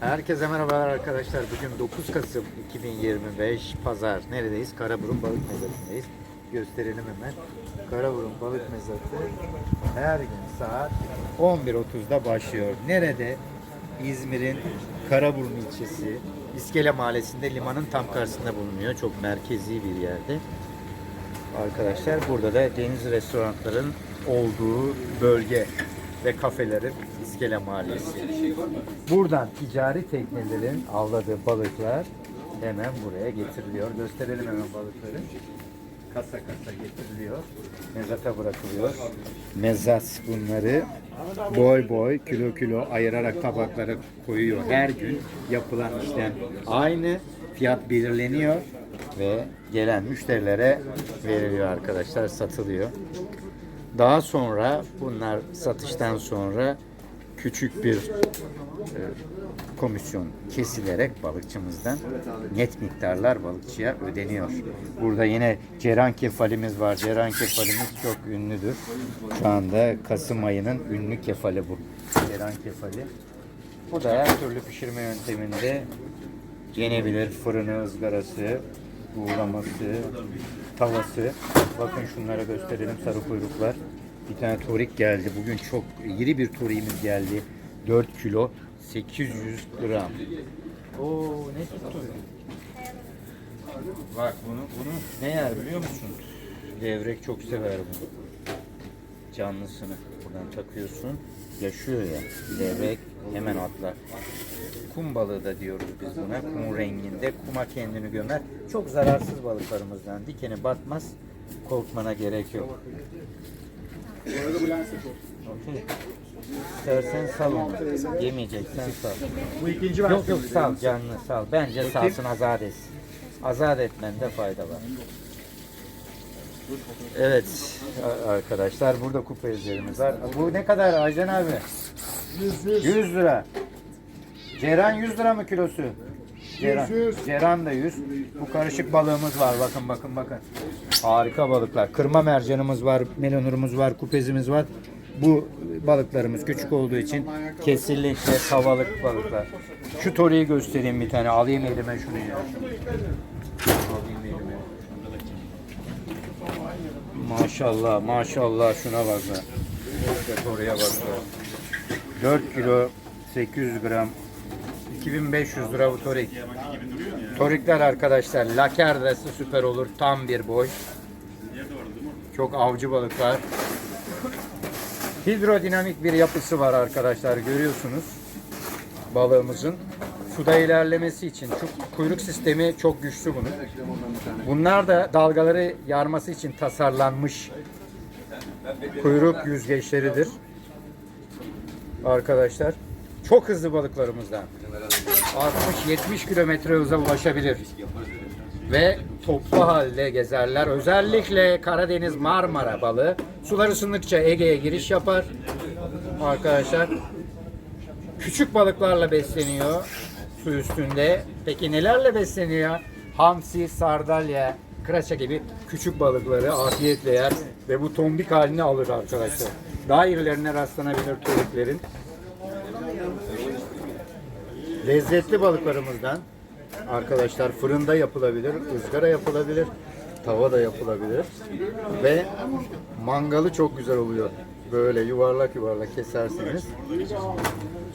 Herkese merhabalar arkadaşlar. Bugün 9 Kasım 2025 Pazar. Neredeyiz? Karaburun Balık Mezatı'ndayız. Gösterelim hemen. Karaburun Balık Mezatı her gün saat 11.30'da başlıyor. Nerede? İzmir'in Karaburun ilçesi İskele Mahallesi'nde limanın tam karşısında bulunuyor. Çok merkezi bir yerde. Arkadaşlar burada da deniz restoranların olduğu bölge ve kafelerin İskele Mahallesi. Buradan ticari teknelerin avladığı balıklar hemen buraya getiriliyor. Gösterelim hemen balıkları. Kasa kasa getiriliyor. Mezata bırakılıyor. Mezat bunları boy boy kilo kilo ayırarak tabaklara koyuyor. Her gün yapılan işlem aynı. Fiyat belirleniyor ve gelen müşterilere veriliyor arkadaşlar satılıyor. Daha sonra bunlar satıştan sonra küçük bir e, komisyon kesilerek balıkçımızdan net miktarlar balıkçıya ödeniyor. Burada yine Ceren kefalimiz var. Ceren kefalimiz çok ünlüdür. Şu anda Kasım ayının ünlü kefali bu. Ceren kefali. Bu da her türlü pişirme yönteminde yenebilir. Fırını, ızgarası, buğulaması, tavası. Bakın şunlara gösterelim sarı kuyruklar. Bir tane torik geldi. Bugün çok iri bir toriğimiz geldi. 4 kilo 800 gram. Oo ne tuttu? Bak bunu bunu ne yer biliyor musun? Levrek çok sever bunu. Canlısını buradan takıyorsun. Yaşıyor ya. Levrek hemen atlar. Kum balığı da diyoruz biz buna. Kum renginde. Kuma kendini gömer. Çok zararsız balıklarımızdan. Dikeni batmaz. Korkmana gerek yok. Okey. İstersen sal onu. Yemeyeceksen sal. Bu ikinci Yok yok sal canlı sal. Bence salsın azat etsin. Azat etmende fayda var. Evet arkadaşlar burada kupa izlerimiz var. Bu ne kadar Aycan abi? 100 lira. Ceren 100 lira mı kilosu? Ceren, Ceren de 100. Bu karışık balığımız var. Bakın bakın bakın. Harika balıklar. Kırma mercanımız var, melonurumuz var, kupezimiz var. Bu balıklarımız küçük olduğu için kesinlikle tavalık balıklar. Şu toriyi göstereyim bir tane. Alayım elime şunu ya. Maşallah maşallah şuna bak be. İşte toriye bak be. 4 kilo 800 gram 2500 lira bu torik. Torikler arkadaşlar lakerdası süper olur. Tam bir boy. Çok avcı balıklar. Hidrodinamik bir yapısı var arkadaşlar görüyorsunuz. Balığımızın suda ilerlemesi için şu kuyruk sistemi çok güçlü bunun. Bunlar da dalgaları yarması için tasarlanmış kuyruk yüzgeçleridir. Arkadaşlar çok hızlı balıklarımızdan 60-70 kilometre hıza ulaşabilir ve toplu halde gezerler. Özellikle Karadeniz Marmara balığı sular ısındıkça Ege'ye giriş yapar. Arkadaşlar küçük balıklarla besleniyor su üstünde. Peki nelerle besleniyor? Hamsi, sardalya, kıraça gibi küçük balıkları afiyetle yer ve bu tombik halini alır arkadaşlar. Daha irilerine rastlanabilir törüklerin. Lezzetli balıklarımızdan arkadaşlar fırında yapılabilir, ızgara yapılabilir, tava da yapılabilir ve mangalı çok güzel oluyor. Böyle yuvarlak yuvarlak keserseniz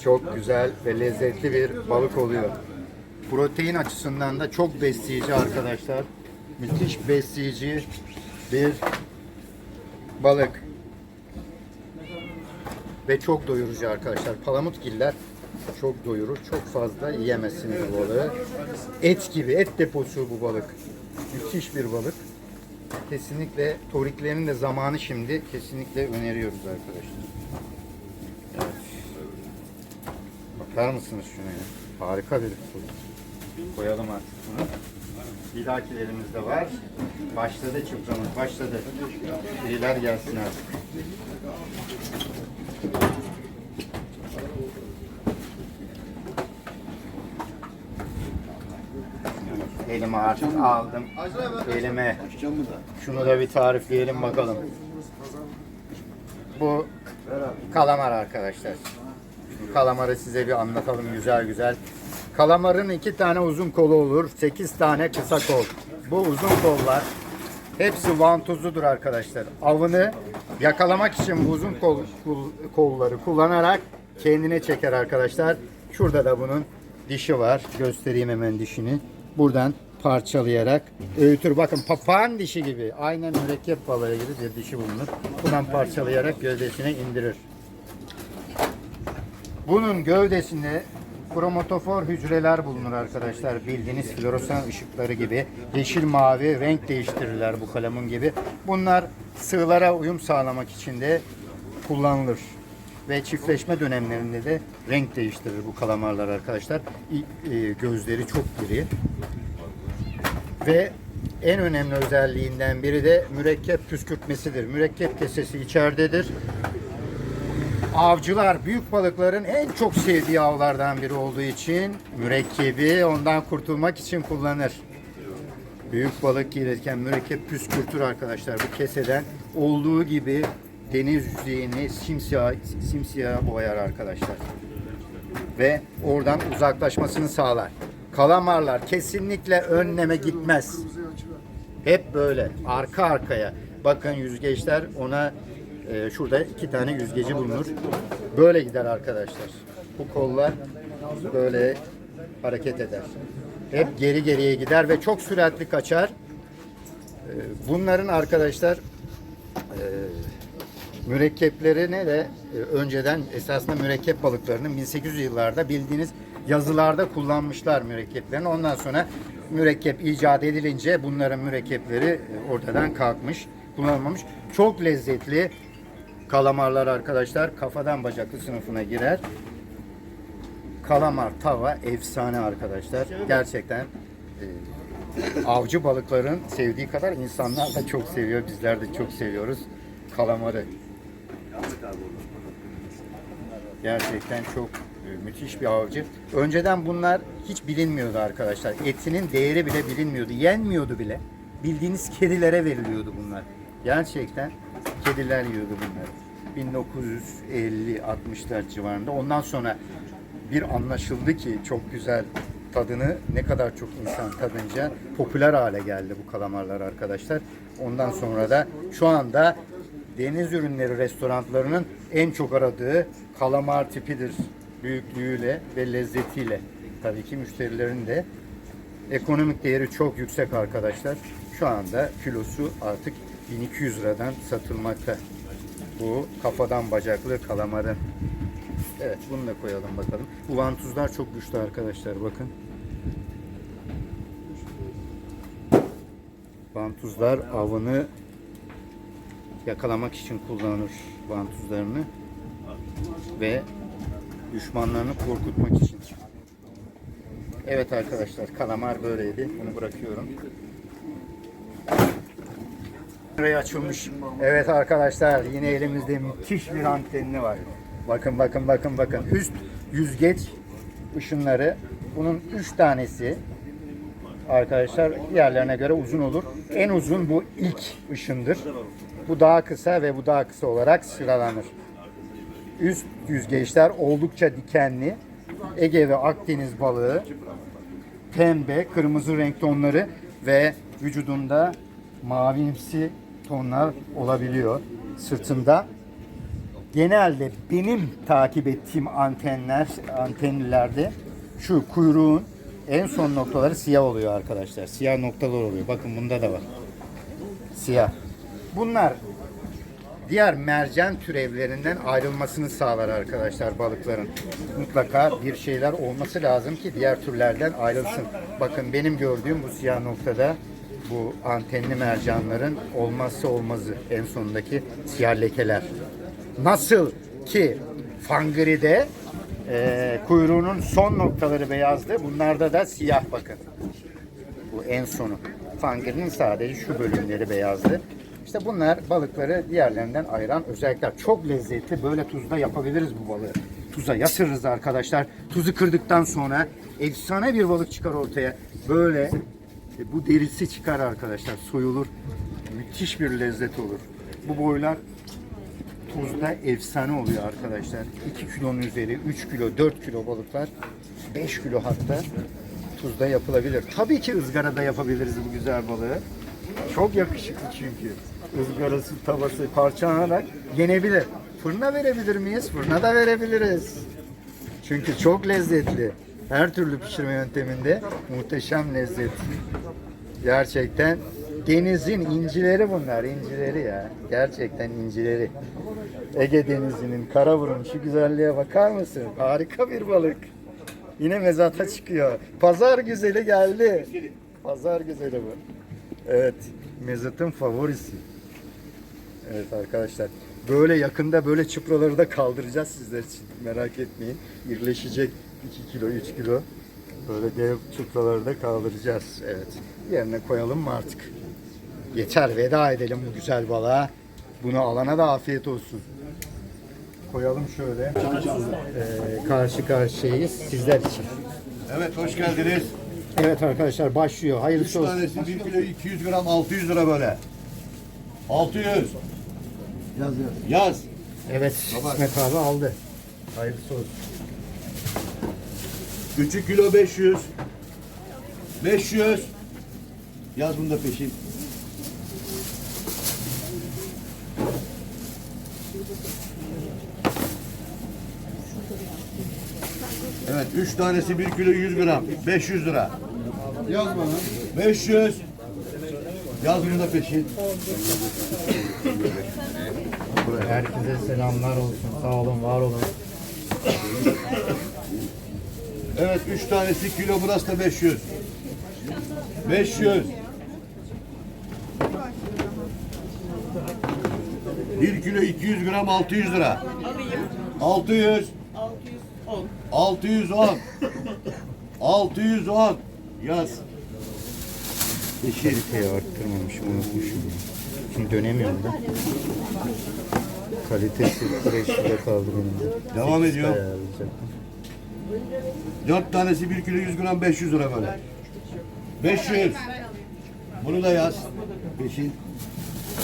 çok güzel ve lezzetli bir balık oluyor. Protein açısından da çok besleyici arkadaşlar. Müthiş besleyici bir balık. Ve çok doyurucu arkadaşlar. Palamutgiller çok doyurur. Çok fazla yiyemezsiniz bu balığı. Et gibi, et deposu bu balık. Müthiş bir balık. Kesinlikle toriklerin de zamanı şimdi. Kesinlikle öneriyoruz arkadaşlar. Evet. Bakar mısınız şuna ya? Harika bir torik. Koyalım artık bunu. Bir dahakilerimiz de var. Başladı çıpramız, başladı. Biriler gelsin artık. Elime artık aldım. Elime. Şunu da bir tarifleyelim bakalım. Bu kalamar arkadaşlar. kalamarı size bir anlatalım güzel güzel. Kalamarın iki tane uzun kolu olur, sekiz tane kısa kol. Bu uzun kollar hepsi vantuzludur arkadaşlar. Avını yakalamak için bu uzun kol, kol- kolları kullanarak kendine çeker arkadaşlar. Şurada da bunun dişi var. Göstereyim hemen dişini. Buradan parçalayarak öğütür. Bakın papağan dişi gibi. Aynen mürekkep balığı gibi bir dişi bulunur. Buradan parçalayarak gövdesine indirir. Bunun gövdesinde kromatofor hücreler bulunur arkadaşlar. Bildiğiniz floresan ışıkları gibi. Yeşil mavi renk değiştirirler bu kalemun gibi. Bunlar sığlara uyum sağlamak için de kullanılır. Ve çiftleşme dönemlerinde de renk değiştirir bu kalamarlar arkadaşlar. E, Gözleri çok diri. Ve en önemli özelliğinden biri de mürekkep püskürtmesidir. Mürekkep kesesi içeridedir. Avcılar büyük balıkların en çok sevdiği avlardan biri olduğu için mürekkebi ondan kurtulmak için kullanır. Büyük balık gelirken mürekkep püskürtür arkadaşlar. Bu keseden olduğu gibi deniz yüzeyini simsiyah, simsiyah boyar arkadaşlar. Ve oradan uzaklaşmasını sağlar. Kalamarlar kesinlikle önleme gitmez. Hep böyle arka arkaya. Bakın yüzgeçler ona e, şurada iki tane yüzgeci bulunur. Böyle gider arkadaşlar. Bu kollar böyle hareket eder. Hep geri geriye gider ve çok süratli kaçar. E, bunların arkadaşlar e, mürekkeplerini de e, önceden esasında mürekkep balıklarının 1800 yıllarda bildiğiniz yazılarda kullanmışlar mürekkeplerini. Ondan sonra mürekkep icat edilince bunların mürekkepleri ortadan kalkmış, kullanılmamış. Çok lezzetli kalamarlar arkadaşlar kafadan bacaklı sınıfına girer. Kalamar tava efsane arkadaşlar. Gerçekten e, avcı balıkların sevdiği kadar insanlar da çok seviyor. Bizler de çok seviyoruz kalamarı. Gerçekten çok müthiş bir avcı. Önceden bunlar hiç bilinmiyordu arkadaşlar. Etinin değeri bile bilinmiyordu. Yenmiyordu bile. Bildiğiniz kedilere veriliyordu bunlar. Gerçekten kediler yiyordu bunları. 1950-60'lar civarında. Ondan sonra bir anlaşıldı ki çok güzel tadını ne kadar çok insan tadınca popüler hale geldi bu kalamarlar arkadaşlar. Ondan sonra da şu anda deniz ürünleri restoranlarının en çok aradığı kalamar tipidir. Büyüklüğüyle ve lezzetiyle. Tabii ki müşterilerin de ekonomik değeri çok yüksek arkadaşlar. Şu anda kilosu artık 1200 liradan satılmakta. Bu kafadan bacaklı kalamarın. Evet bunu da koyalım bakalım. Bu vantuzlar çok güçlü arkadaşlar bakın. Vantuzlar avını yakalamak için kullanır vantuzlarını ve düşmanlarını korkutmak için. Evet arkadaşlar kalamar böyleydi. Bunu bırakıyorum. Buraya açılmış. Evet arkadaşlar yine elimizde müthiş bir antenli var. Bakın bakın bakın bakın. Üst yüzgeç ışınları. Bunun üç tanesi arkadaşlar diğerlerine göre uzun olur. En uzun bu ilk ışındır. Bu daha kısa ve bu daha kısa olarak sıralanır. Üst yüzgeçler oldukça dikenli. Ege ve Akdeniz balığı pembe, kırmızı renk tonları ve vücudunda mavimsi tonlar olabiliyor sırtında. Genelde benim takip ettiğim antenler, antenlilerde şu kuyruğun en son noktaları siyah oluyor arkadaşlar. Siyah noktalar oluyor. Bakın bunda da var. Siyah. Bunlar diğer mercan türevlerinden ayrılmasını sağlar arkadaşlar balıkların. Mutlaka bir şeyler olması lazım ki diğer türlerden ayrılsın. Bakın benim gördüğüm bu siyah noktada bu antenli mercanların olmazsa olmazı en sondaki siyah lekeler. Nasıl ki fangiride e, kuyruğunun son noktaları beyazdı. Bunlarda da siyah bakın. Bu en sonu. Fangirinin sadece şu bölümleri beyazdı. İşte bunlar balıkları diğerlerinden ayıran özellikler. Çok lezzetli. Böyle tuzda yapabiliriz bu balığı. Tuza yatırırız arkadaşlar. Tuzu kırdıktan sonra efsane bir balık çıkar ortaya. Böyle e, bu derisi çıkar arkadaşlar. Soyulur. Müthiş bir lezzet olur. Bu boylar tuzda efsane oluyor arkadaşlar. 2 kilonun üzeri 3 kilo 4 kilo balıklar 5 kilo hatta tuzda yapılabilir. Tabii ki ızgarada yapabiliriz bu güzel balığı. Çok yakışıklı çünkü. Izgarası, tavası parçalanarak yenebilir. Fırına verebilir miyiz? Fırına da verebiliriz. Çünkü çok lezzetli. Her türlü pişirme yönteminde muhteşem lezzet. Gerçekten denizin incileri bunlar, incileri ya. Gerçekten incileri. Ege Denizi'nin kara burun şu güzelliğe bakar mısın? Harika bir balık. Yine mezata çıkıyor. Pazar güzeli geldi. Pazar güzeli bu. Evet, mezatın favorisi. Evet arkadaşlar. Böyle yakında böyle çıpraları da kaldıracağız sizler için. Merak etmeyin. İrleşecek 2 kilo 3 kilo. Böyle dev çıpraları da kaldıracağız. Evet. Yerine koyalım mı artık? Yeter veda edelim bu güzel balığa. Bunu alana da afiyet olsun. Koyalım şöyle. Ee, karşı karşıyayız sizler için. Evet hoş geldiniz. Evet arkadaşlar başlıyor. 3 Hayırlısı olsun. tanesi 1 kilo 200 gram 600 lira böyle. 600. Yaz yaz. Yaz. Evet Baba. İsmet abi aldı. Hayırlısı olsun. 3'ü kilo 500. 500. Yaz bunu da peşin. 3 tanesi 1 kilo 100 gram 500 lira. Yaz bana. 500. Yaz bunu da peşin. Herkese selamlar olsun. Sağ olun, var olun. Evet üç tanesi kilo burası da 500. 500. 1 kilo 200 gram 600 lira. 600. 610. 610. Yaz. Yeşil. Kaliteyi arttırmamışım, unutmuşum. Şimdi dönemiyorum da. Kalitesi ile kaldı benim de. Devam ediyor. Ayarlayacaktım. 4 tanesi 1 kilo 100 gram 500 lira böyle. 500. Bunu da yaz. Peşin.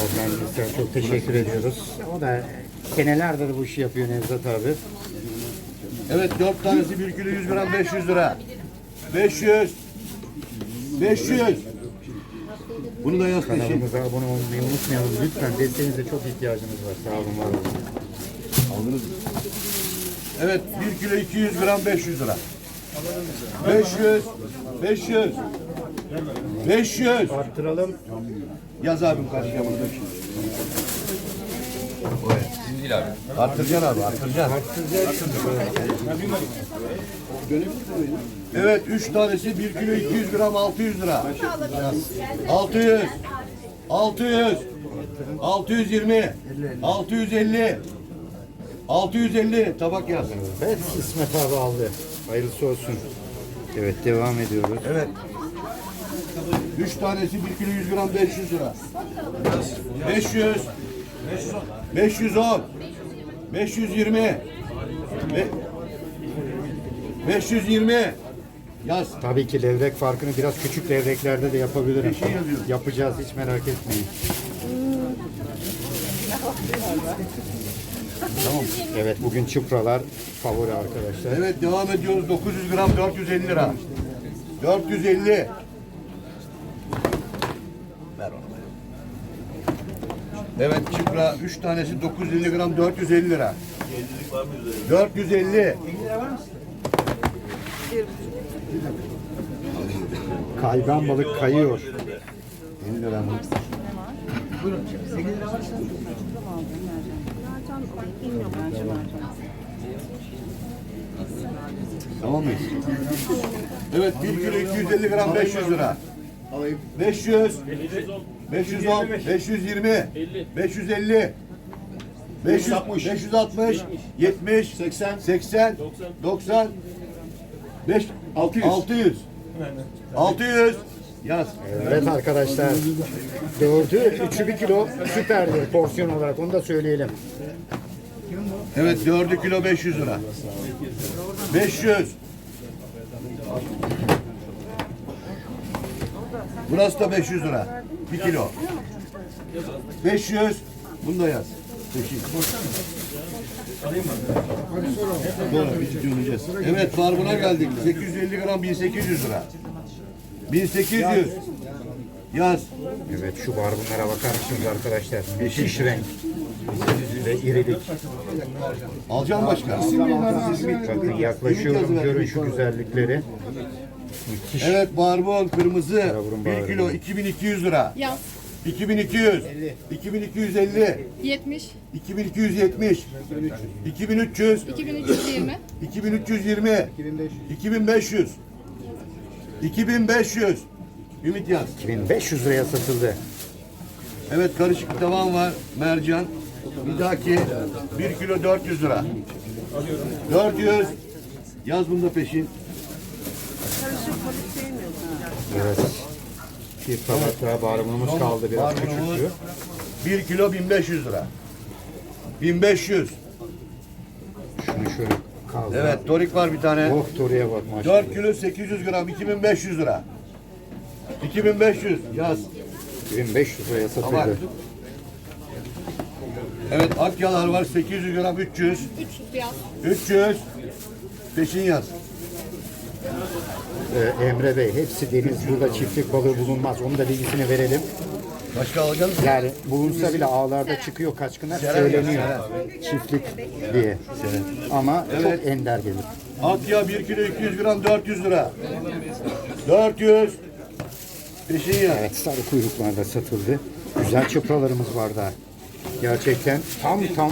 Organizasyona çok teşekkür ediyoruz. O da senelerdir bu işi yapıyor Nevzat abi. Evet dört tanesi 1 kilo 100 gram 500 lira. 500. 500. Bunu da yaz peşin. Kanalımıza abone olmayı unutmayalım. Lütfen desteğinize çok ihtiyacımız var. Sağ olun, var olun. Aldınız mı? Evet 1 kilo 200 gram 500 lira. 500. 500. 500. Arttıralım. Yaz abim karşıya bunu da şimdi. Şimdi değil abi. Arttıracaksın abi arttıracaksın. Evet 3 tanesi 1 kilo 200 gram 600 lira. 600. 600. 620. 650. 650 tabak yaz. Evet İsmet abi aldı. Hayırlısı olsun. Evet devam ediyoruz. Evet. 3 tanesi 1 kilo 100 gram 500 lira. 500. 510. 520. Ve 520. Yaz. Tabii ki levrek farkını biraz küçük levreklerde de yapabilirim. Şey. Yapacağız hiç merak etmeyin. Tamam. Evet bugün çıpralar favori arkadaşlar. Evet devam ediyoruz. 900 gram 450 lira. 450. Ver onu. Evet çıpra 3 tanesi 950 gram 450 lira. 450. Kaygan balık kayıyor. 50 lira mı? Tamam mıyız? Evet 1 kilo 250 gram 500 lira. 500 510 520 550 560 560 70 80 80 90 5 600 600 600 yaz. Evet arkadaşlar. Dördü, üçü bir kilo süperdi porsiyon olarak onu da söyleyelim. Evet 4 kilo 500 lira. 500. Burası da 500 lira. 1 kilo. 500. Bunu da yaz. Peşin. Sonra biz döneceğiz. Evet barbuna geldik. 850 gram 1800 lira. 1800. Yaz. Evet şu barbunlara bakar mısınız arkadaşlar? Müthiş renk. Ve irilik. Alacağım başka. Bakın yaklaşıyorum görün şu güzellikleri. Müthiş. Evet barbun kırmızı. Karaburun 1 barbun. kilo 2200 lira. Yaz 2200. 2250. 70, 2270. 2300. 2320, 2320. 2500. 2500. Ümit yaz. 2500 liraya satıldı. Evet karışık tavan var. Mercan. Bir dahaki 1 kilo 400 lira. 400. Yaz bunda peşin. Evet. Bir tabak daha barbunumuz kaldı biraz Barbunumuz küçüktü. 1 kilo 1500 lira. 1500. Şunu şöyle kaldı. Evet torik var bir tane. Oh Tori'ye bak maşallah. 4 kilo 800 gram 2500 lira. 2500 yaz. 1500 liraya satıldı. Evet akyalar var 800 gram 300. 300 yaz. 300. Peşin yaz. Ee, Emre Bey hepsi deniz. Burada çiftlik balığı bulunmaz. Onun da bilgisini verelim. Başka alacak mısın? Yani bulunsa bile ağlarda çıkıyor kaçkınlar söyleniyor. Çiftlik diye. Ama Evet. çok ender gelir. Akya 1 kilo 200 gram 400 lira. 400. Peşin yaz. Evet sarı kuyruklar da satıldı. Güzel çıpralarımız var daha. Gerçekten tam tam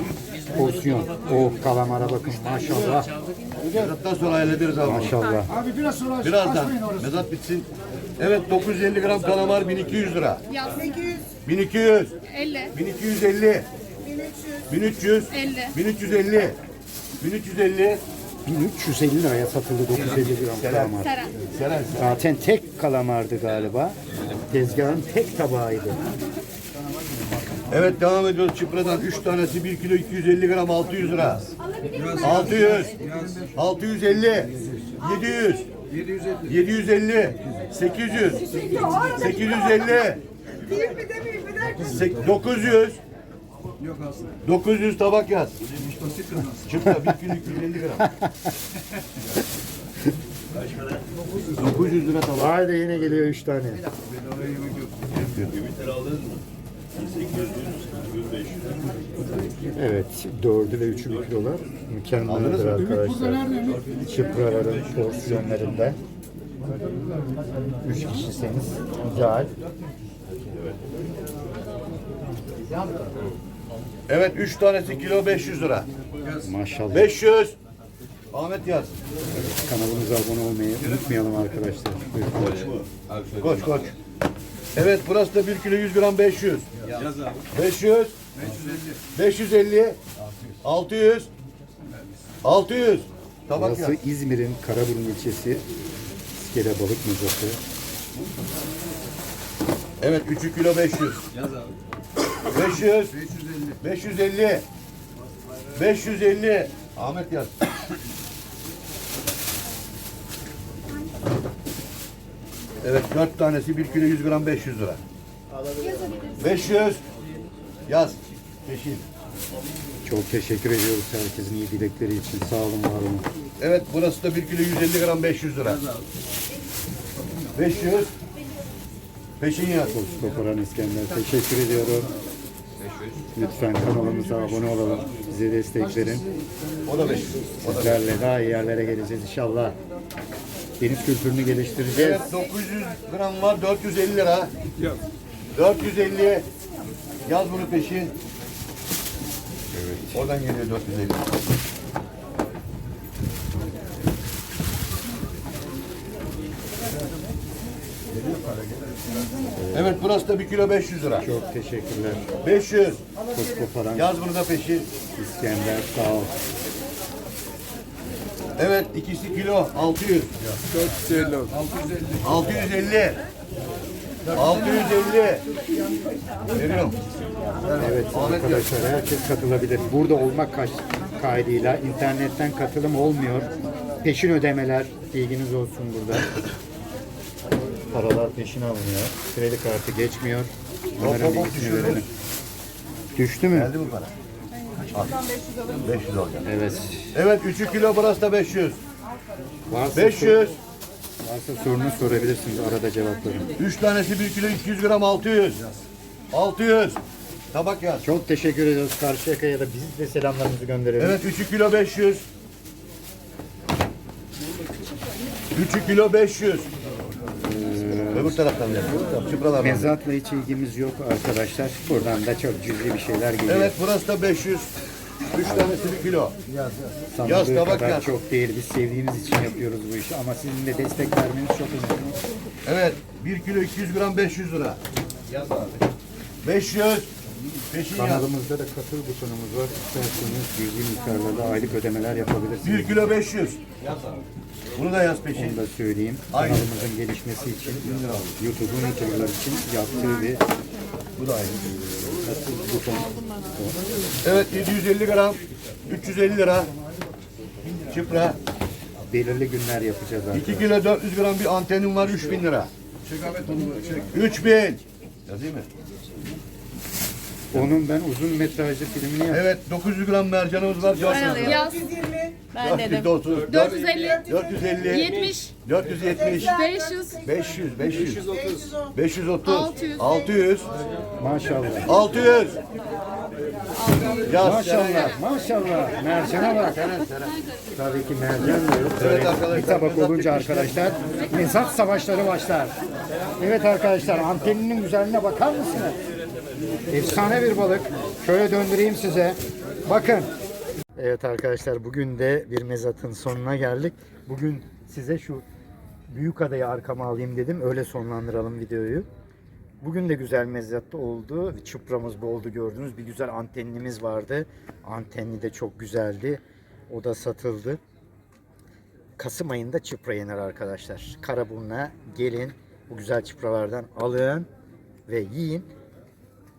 porsiyon. O kalamara bakın maşallah. Mezattan sonra hallederiz abi. Maşallah. Abi biraz sonra Birazdan. açmayın orası. Mezat bitsin. Evet 950 gram kalamar 1200 lira. Yaz 1200. 50, 1250. 1300. 50, 1350. 1350. 1350 liraya satıldı 950 gram kalamar. Seren. Seren. Zaten tek kalamardı galiba. Tezgahın tek tabağıydı. Evet devam ediyoruz çıpradan 3 tanesi 1 kilo 250 gram 600 lira. 600. 650. 700. 750. 800. 850. Sek- 900. 900 tabak yaz. Çıpra 1 kilo 250 gram. 900 lira tabak. Haydi yine geliyor 3 tane. Evet, dördü ve üçü bir kilolar. Mükemmeldir arkadaşlar. Çıpraların porsiyonlarında. Üç kişiseniz ideal. Evet 3 tanesi kilo 500 lira. Maşallah. 500. Ahmet yaz. Kanalımıza abone olmayı unutmayalım arkadaşlar. Koç koç. Evet burası da 1 kilo 100 gram 500. Yaz abi. 500. 550. 600. 600. Tabak yaz. Burası İzmir'in Karaburun ilçesi. İskele Balık Mezatı. Evet 3 kilo 500. Yaz abi. 500. 550. 550. Ahmet yaz. Evet 4 tanesi 1 kilo 100 gram 500 lira. 500. Yaz. Peşin. Çok teşekkür ediyoruz herkesin iyi dilekleri için. Sağ olun, var olun. Evet burası da 1 kilo 150 gram 500 lira. 500. Peşin yaz. Koparan İskender teşekkür ediyorum. Lütfen kanalımıza abone olalım. Bize destek verin. O da 500. Sizlerle daha iyi yerlere geleceğiz inşallah. Deniz kültürünü geliştireceğiz. Evet 900 gram var 450 lira. 450. Yaz bunu peşin. Evet. Oradan geliyor 450. Evet burası da 1 kilo 500 lira. Çok teşekkürler. 500. Koç koparan Yaz bunu da peşin. İskender sağ ol. Evet ikisi kilo 600. 450. 650. 650. Veriyorum. Evet arkadaşlar herkes katılabilir. Burada olmak kaç kaydıyla internetten katılım olmuyor. Peşin ödemeler bilginiz olsun burada. Paralar peşin alınıyor. Kredi kartı geçmiyor. Bunların bilgisini verelim. Düştü mü? Geldi mi para? 500 olacak. Evet. Evet 3 kilo burası da 500. Varsa 500. Varsa sorunu sorabilirsiniz arada cevaplarım. 3 tanesi 1 kilo 200 gram 600. 600. Tabak yaz. Çok teşekkür ediyoruz Karşıyaka'ya da biz de selamlarımızı gönderelim. Evet 3 kilo 500. 3 kilo 500. Öbür taraftan Çıpralardan. Mezatla hiç ilgimiz yok arkadaşlar. Buradan da çok cüzi bir şeyler geliyor. Evet burası da 500. 3 tanesi 1 kilo. Sandığı yaz, tabak kadar yaz. çok değil. Biz sevdiğimiz için yapıyoruz bu işi ama sizin de destek vermeniz çok önemli. Evet 1 kilo 200 gram 500 lira. Yaz abi. 500. Peşin yaz. Kanalımızda da katıl butonumuz var. İsterseniz cüzi miktarlarda aylık ödemeler 1 yapabilirsiniz. kilo 500. Bunu da yaz peşin. Onu da söyleyeyim. Aynı. Kanalımızın gelişmesi için YouTube'un YouTuber'lar için yaptığı bir Bu da aynı. katıl buton. Evet 750 gram 350 lira. Çıpra. Belirli günler yapacağız 2 arkadaşlar. kilo 400 gram bir antenim var 3000 lira. Çek Ahmet onu çek. 3000. Yazayım mı? Onun ben uzun metrajlı filmini yaptım. Evet 900 gram mercanımız var. 400 gram. Yaz. Ben dedim. 430. 450. 450. 70. 470. 500. 500. 500. 530. 600. 600. Maşallah. 600. Yaz. Maşallah, maşallah. Mercan'a bak. Tabii ki mercan da yok. Evet Böyle arkadaşlar, bir tabak mezat olunca arkadaşlar mezat savaşları başlar. Evet arkadaşlar anteninin güzelliğine bakar mısınız? Efsane bir balık. Şöyle döndüreyim size. Bakın. Evet arkadaşlar bugün de bir mezatın sonuna geldik. Bugün size şu büyük adayı arkama alayım dedim. Öyle sonlandıralım videoyu. Bugün de güzel mezzatta oldu. Çıpramız boldu gördünüz. Bir güzel antenimiz vardı. Antenli de çok güzeldi. O da satıldı. Kasım ayında çıpra yenir arkadaşlar. Karaburun'a gelin. Bu güzel çıpralardan alın ve yiyin.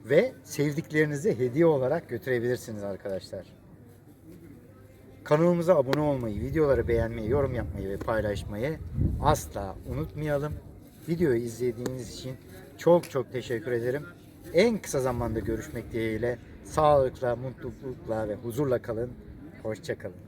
Ve sevdiklerinize hediye olarak götürebilirsiniz arkadaşlar. Kanalımıza abone olmayı, videoları beğenmeyi, yorum yapmayı ve paylaşmayı asla unutmayalım. Videoyu izlediğiniz için çok çok teşekkür ederim. En kısa zamanda görüşmek dileğiyle sağlıkla, mutlulukla ve huzurla kalın. Hoşçakalın.